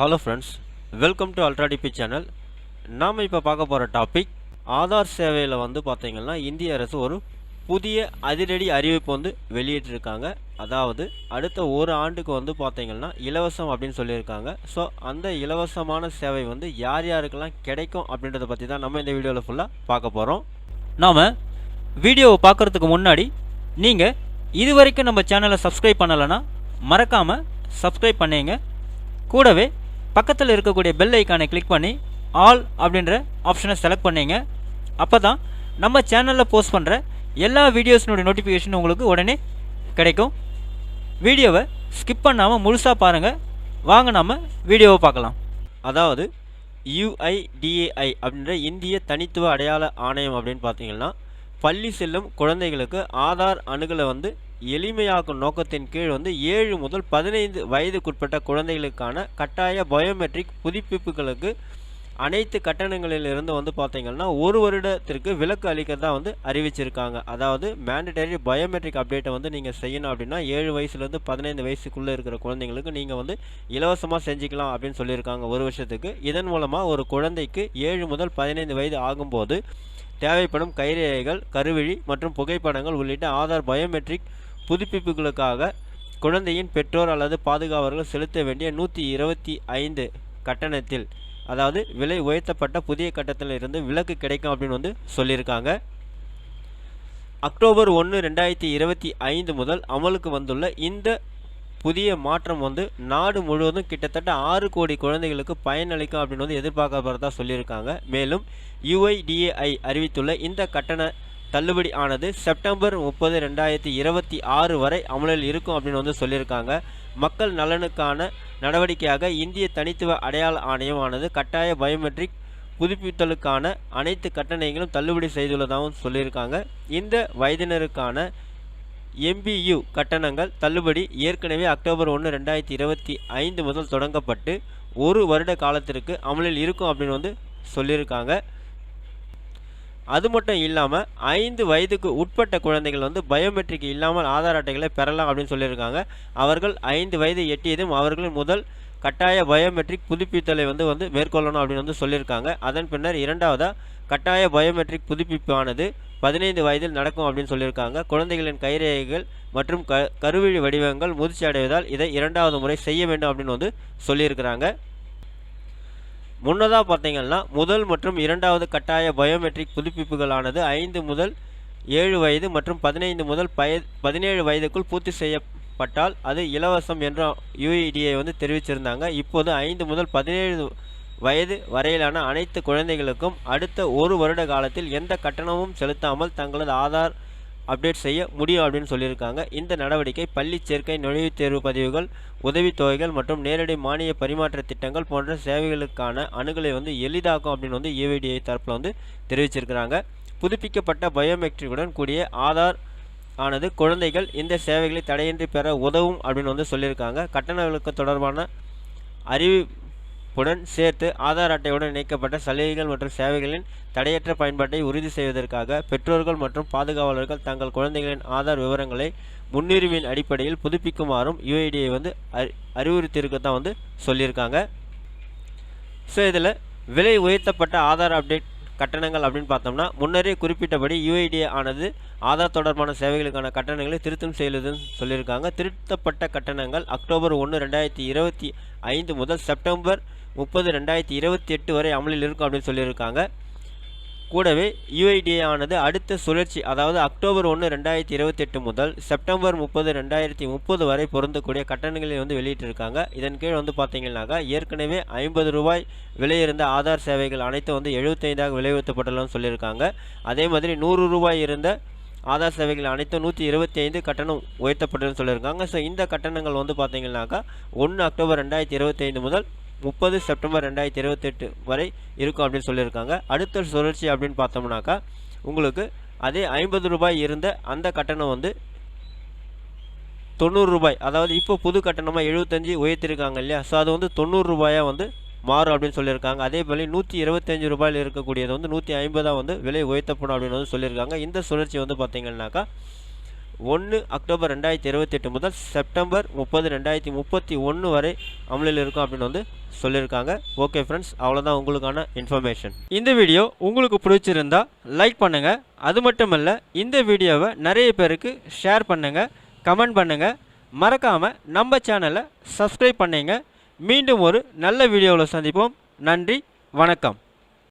Hello friends welcome to அல்ட்ராடிபி channel நாம் இப்போ பார்க்க போகிற டாபிக் ஆதார் சேவையில் வந்து பார்த்திங்கன்னா இந்திய அரசு ஒரு புதிய அதிரடி அறிவிப்பு வந்து வெளியிட்டிருக்காங்க. அதாவது அடுத்த ஒரு ஆண்டுக்கு வந்து பார்த்திங்கன்னா இலவசம் அப்படின்னு சொல்லியிருக்காங்க. ஸோ அந்த இலவசமான சேவை வந்து யார் யாருக்கெல்லாம் கிடைக்கும் அப்படின்றத பற்றி தான் நம்ம இந்த வீடியோவில் ஃபுல்லாக பார்க்க போகிறோம் நாம் வீடியோவை பார்க்குறதுக்கு முன்னாடி நீங்கள் இது வரைக்கும் நம்ம சேனலை சப்ஸ்கிரைப் பண்ணலைன்னா மறக்காமல் சப்ஸ்கிரைப் பண்ணிங்க. கூடவே பக்கத்தில் இருக்கக்கூடிய பெல் ஐக்கானை கிளிக் பண்ணி ஆல் அப்படின்ற ஆப்ஷனை செலக்ட் பண்ணீங்க. அப்போ தான் நம்ம சேனலில் போஸ்ட் பண்ணுற எல்லா வீடியோஸினுடைய நோட்டிஃபிகேஷன் உங்களுக்கு உடனே கிடைக்கும். வீடியோவை ஸ்கிப் பண்ணாமல் முழுசாக பாருங்கள் வாங்க நம்ம வீடியோவை பார்க்கலாம். அதாவது யுஐடிஏஐ அப்படின்ற இந்திய தனித்துவ அடையாள ஆணையம் அப்படின்னு பார்த்தீங்கன்னா பள்ளி செல்லும் குழந்தைகளுக்கு ஆதார் அணுகலை வந்து எளிமையாக்கும் நோக்கத்தின் கீழ் வந்து ஏழு முதல் பதினைந்து வயதுக்குட்பட்ட குழந்தைகளுக்கான கட்டாய பயோமெட்ரிக் புதுப்பிப்புகளுக்கு அனைத்து கட்டணங்களிலிருந்து வந்து பார்த்தீங்கன்னா ஒரு வருடத்திற்கு விலக்கு அளிக்கிறதா வந்து அறிவிச்சிருக்காங்க. அதாவது மேண்டடரி பயோமெட்ரிக் அப்டேட்டை வந்து நீங்கள் செய்யணும் அப்படின்னா ஏழு வயசுலேருந்து பதினைந்து வயசுக்குள்ளே இருக்கிற குழந்தைங்களுக்கு நீங்கள் வந்து இலவசமாக செஞ்சுக்கலாம் அப்படின்னு சொல்லியிருக்காங்க ஒரு வருஷத்துக்கு. இதன் மூலமாக ஒரு குழந்தைக்கு ஏழு முதல் பதினைந்து வயது ஆகும்போது தேவைப்படும் கைரேகைகள் கருவிழி மற்றும் புகைப்படங்கள் உள்ளிட்ட ஆதார் பயோமெட்ரிக் புதுப்பிப்புகளுக்காக குழந்தையின் பெற்றோர் அல்லது பாதுகாவலர்கள் செலுத்த வேண்டிய நூற்றி இருபத்தி ஐந்து கட்டணத்தில் அதாவது விலை உயர்த்தப்பட்ட புதிய கட்டத்தில் இருந்து விலக்கு கிடைக்கும் அப்படின்னு வந்து சொல்லியிருக்காங்க. அக்டோபர் ஒன்று ரெண்டாயிரத்தி இருபத்தி ஐந்து முதல் அமலுக்கு வந்துள்ள இந்த புதிய மாற்றம் வந்து நாடு முழுவதும் கிட்டத்தட்ட ஆறு கோடி குழந்தைகளுக்கு பயனளிக்கும் அப்படின்னு வந்து எதிர்பார்க்கப்படுறதா சொல்லியிருக்காங்க. மேலும் யுஐடிஏஐ அறிவித்துள்ள இந்த கட்டண தள்ளுபடி ஆனது செப்டம்பர் முப்பது ரெண்டாயிரத்தி இருபத்தி ஆறு வரை அமலில் இருக்கும் அப்படின்னு வந்து சொல்லியிருக்காங்க. மக்கள் நலனுக்கான நடவடிக்கையாக இந்திய தனித்துவ அடையாள ஆணையமானது கட்டாய பயோமெட்ரிக் புதுப்பித்தலுக்கான அனைத்து கட்டணங்களும் தள்ளுபடி செய்துள்ளதாகவும் சொல்லியிருக்காங்க. இந்த வயதினருக்கான எம்பியு கட்டணங்கள் தள்ளுபடி ஏற்கனவே அக்டோபர் ஒன்று ரெண்டாயிரத்தி இருபத்தி ஐந்து முதல் தொடங்கப்பட்டு ஒரு வருட காலத்திற்கு அமலில் இருக்கும் அப்படின்னு வந்து சொல்லியிருக்காங்க. அது மட்டும் இல்லாமல் ஐந்து வயதுக்கு உட்பட்ட குழந்தைகள் வந்து பயோமெட்ரிக் இல்லாமல் ஆதார் அட்டைகளை பெறலாம் அப்படின்னு சொல்லியிருக்காங்க. அவர்கள் ஐந்து வயது எட்டியதும் அவர்களின் முதல் கட்டாய பயோமெட்ரிக் புதுப்பித்தலை வந்து வந்து மேற்கொள்ளணும் அப்படின்னு வந்து சொல்லியிருக்காங்க. அதன் பின்னர் இரண்டாவதாக கட்டாய பயோமெட்ரிக் புதுப்பிப்பானது பதினைந்து வயதில் நடக்கும் அப்படின்னு சொல்லியிருக்காங்க. குழந்தைகளின் கைரேகைகள் மற்றும் க கருவிழி வடிவங்கள் முதிர்ச்சி அடைவதால் இதை இரண்டாவது முறை செய்ய வேண்டும் அப்படின்னு வந்து சொல்லியிருக்கிறாங்க. முன்னதாக பார்த்தீங்கன்னா முதல் மற்றும் இரண்டாவது கட்டாய பயோமெட்ரிக் புதுப்பிப்புகளானது ஐந்து முதல் ஏழு வயது மற்றும் பதினைந்து முதல் பய பதினேழு வயதுக்குள் பூர்த்தி செய்யப்பட்டால் அது இலவசம் என்ற யுஐடியை வந்து தெரிவிச்சிருந்தாங்க. இப்போது ஐந்து முதல் பதினேழு வயது வரையிலான அனைத்து குழந்தைகளுக்கும் அடுத்த ஒரு வருட காலத்தில் எந்த கட்டணமும் செலுத்தாமல் தங்களது ஆதார் அப்டேட் செய்ய முடியும் அப்படின்னு சொல்லியிருக்காங்க. இந்த நடவடிக்கை பள்ளி சேர்க்கை நுழைவுத் தேர்வு பதிவுகள் உதவித்தொகைகள் மற்றும் நேரடி மானிய பரிமாற்ற திட்டங்கள் போன்ற சேவைகளுக்கான அணுகலை வந்து எளிதாக்கும் அப்படின்னு வந்து ஏவிடிஐ தரப்பில் வந்து தெரிவிச்சிருக்கிறாங்க. புதுப்பிக்கப்பட்ட பயோமெட்ரிக்குடன் கூடிய ஆதார் ஆனது குழந்தைகள் இந்த சேவைகளை தடையின்றி பெற உதவும் அப்படின்னு வந்து சொல்லியிருக்காங்க. கட்டணங்களுக்கு தொடர்பான உடன் சேர்த்து ஆதார் அட்டையுடன் இணைக்கப்பட்ட சலுகைகள் மற்றும் சேவைகளின் தடையற்ற பயன்பாட்டை உறுதி செய்வதற்காக பெற்றோர்கள் மற்றும் பாதுகாவலர்கள் தங்கள் குழந்தைகளின் ஆதார் விவரங்களை முன்னுரிமையின் அடிப்படையில் புதுப்பிக்குமாறும் யுஐடியை வந்து அறி அறிவுறுத்தியிருக்க தான் வந்து சொல்லியிருக்காங்க. ஸோ இதில் விலை உயர்த்தப்பட்ட ஆதார் அப்டேட் கட்டணங்கள் அப்படின்னு பார்த்தோம்னா முன்னரே குறிப்பிட்டபடி யுஐடிஏ ஆனது ஆதார் தொடர்பான சேவைகளுக்கான கட்டணங்களை திருத்தம் செய்யுதுன்னு சொல்லியிருக்காங்க. திருத்தப்பட்ட கட்டணங்கள் அக்டோபர் ஒன்று ரெண்டாயிரத்தி இருபத்தி ஐந்து முதல் செப்டம்பர் முப்பது ரெண்டாயிரத்தி இருபத்தி எட்டு வரை அமலில் இருக்கும் அப்படின்னு சொல்லியிருக்காங்க. கூடவே யுஐடிஏ ஆனது அடுத்த சுழற்சி அதாவது அக்டோபர் ஒன்று ரெண்டாயிரத்தி இருபத்தெட்டு முதல் செப்டம்பர் முப்பது ரெண்டாயிரத்தி முப்பது வரை பொருந்தக்கூடிய கட்டணங்களை வந்து வெளியிட்டிருக்காங்க. இதன் கீழ் வந்து பார்த்தீங்கன்னாக்கா ஏற்கனவே ஐம்பது ரூபாய் விலை இருந்த ஆதார் சேவைகள் அனைத்தும் வந்து எழுபத்தைந்தாக விலை உயர்த்தப்பட்டுள்ளன்னு சொல்லியிருக்காங்க. அதே மாதிரி நூறு ரூபாய் இருந்த ஆதார் சேவைகள் அனைத்தும் நூற்றி இருபத்தி ஐந்து கட்டணம் உயர்த்தப்பட்டுன்னு சொல்லியிருக்காங்க. ஸோ இந்த கட்டணங்கள் வந்து பார்த்தீங்கன்னாக்கா ஒன்று அக்டோபர் ரெண்டாயிரத்தி இருபத்தைந்து முதல் முப்பது செப்டம்பர் ரெண்டாயிரத்தி இருபத்தெட்டு வரை இருக்கும் அப்படின்னு சொல்லியிருக்காங்க. அடுத்த சுழற்சி அப்படின்னு பார்த்தோம்னாக்கா உங்களுக்கு அதே ஐம்பது ரூபாய் இருந்த அந்த கட்டணம் வந்து தொண்ணூறு ரூபாய். அதாவது இப்போ புது கட்டணமாக எழுபத்தஞ்சி உயர்த்திருக்காங்க இல்லையா? ஸோ அது வந்து தொண்ணூறு ரூபாயாக வந்து மாறும் அப்படின்னு சொல்லியிருக்காங்க. அதே போல் நூற்றி இருபத்தஞ்சு ரூபாயில் இருக்கக்கூடியது வந்து நூற்றி ஐம்பதாக வந்து விலை உயர்த்தப்படும் அப்படின்னு வந்து சொல்லியிருக்காங்க. இந்த சுழற்சி வந்து பார்த்திங்கன்னாக்கா ஒன்று அக்டோபர் ரெண்டாயிரத்தி இருபத்தெட்டு முதல் செப்டம்பர் முப்பது ரெண்டாயிரத்தி முப்பத்தி ஒன்று வரை அமலில் இருக்கும் அப்படின்னு வந்து சொல்லியிருக்காங்க. ஓகே ஃப்ரெண்ட்ஸ் அவ்வளோதான் உங்களுக்கான இன்ஃபர்மேஷன் இந்த வீடியோ உங்களுக்கு பிடிச்சிருந்தா லைக் பண்ணுங்கள் அது மட்டும் இல்லை இந்த வீடியோவை நிறைய பேருக்கு ஷேர் பண்ணுங்கள் கமெண்ட் பண்ணுங்கள் மறக்காமல் நம்ம சேனலை சப்ஸ்கிரைப் பண்ணிங்க. மீண்டும் ஒரு நல்ல வீடியோவில் சந்திப்போம். நன்றி வணக்கம்.